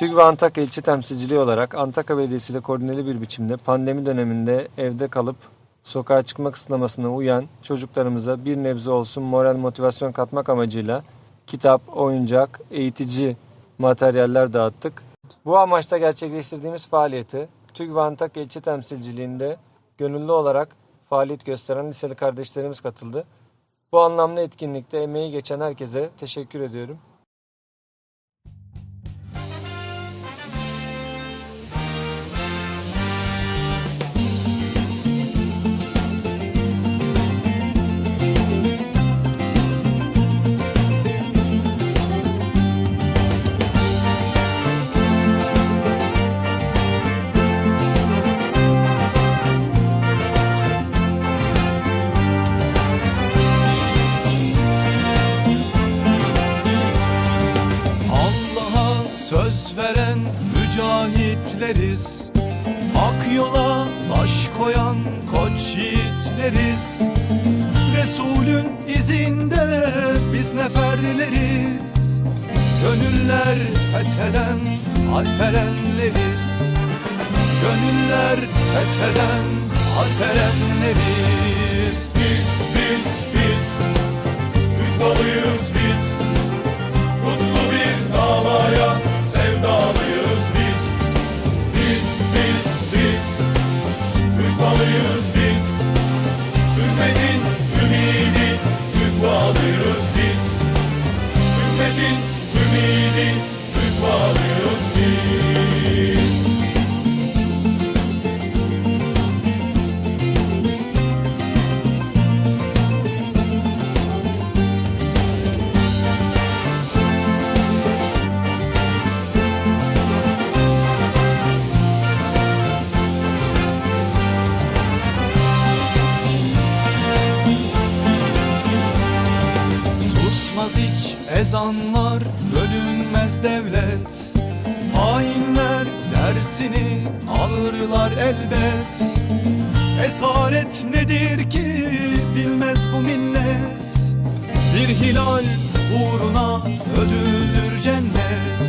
TÜG ve Antakya ilçe temsilciliği olarak Antakya Belediyesi ile koordineli bir biçimde pandemi döneminde evde kalıp sokağa çıkma kısıtlamasına uyan çocuklarımıza bir nebze olsun moral motivasyon katmak amacıyla kitap, oyuncak, eğitici materyaller dağıttık. Bu amaçla gerçekleştirdiğimiz faaliyeti TÜG ve Antakya ilçe temsilciliğinde gönüllü olarak faaliyet gösteren liseli kardeşlerimiz katıldı. Bu anlamlı etkinlikte emeği geçen herkese teşekkür ediyorum. Söz veren mücahitleriz. Ak yola baş koyan koç yiğitleriz. Resulün izinde biz neferleriz. Gönüller fetheden alperenleriz. Gönüller fetheden alperenleriz equally. Ezanlar, bölünmez devlet. Hainler dersini alırlar elbet. Esaret nedir ki bilmez bu millet. Bir hilal uğruna ödüldür cennet.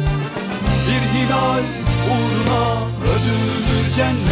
Bir hilal uğruna ödüldür cennet